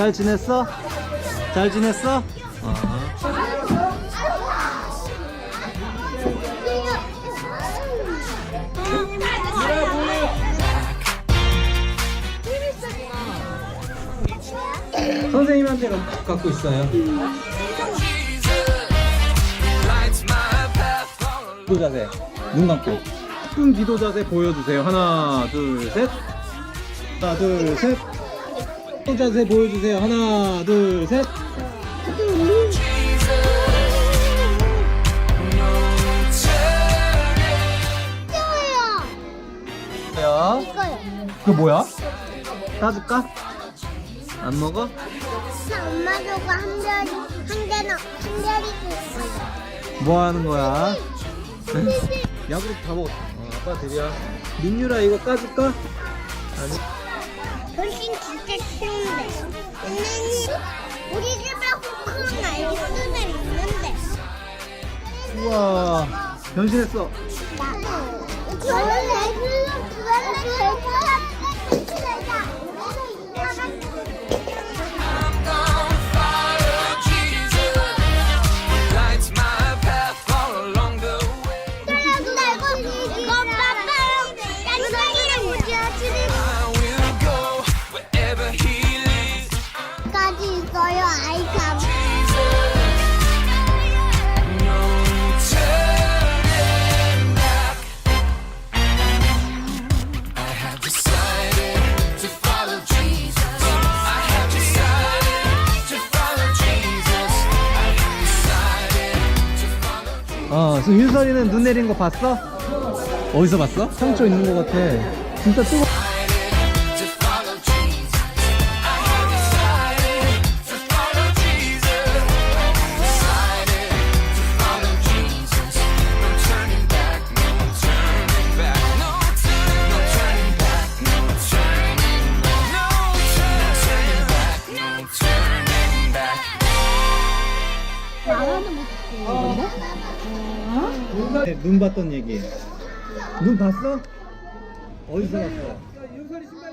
잘 지냈어? 잘 지냈어? 선생님한테 가- 갖고 있어요. 기도 자세. 눈 감고. 쁜 기도 자세 보여주세요. 하나, 둘, 셋. 하나, 둘, 셋. 기도 자세 보여주세요. 하나, 둘, 셋. 이거요. 그거 뭐야? 따줄까? 안 먹어? 나 엄마 주고 한 별이 한 개는 한 별이 줬어요. 뭐 하는 거야? 야구르트 다 먹었어. 어, 아빠 드려. 민유라 이거 까줄까? 아니. 변신 진짜 쉬운데. 선생님, 우리 집에 호크는 아이스는 있는데. 우와, 변신했어. 나. 저는 애들로 그거를 어, 윤설이는 눈 내린 거 봤어? 어디서 봤어? 상처 있는 거 같아. 진짜 뜨거. follow Jesus. 어? 눈 봤던 얘기. 눈 봤어? 어디서 봤어? 아, 윤설이 신발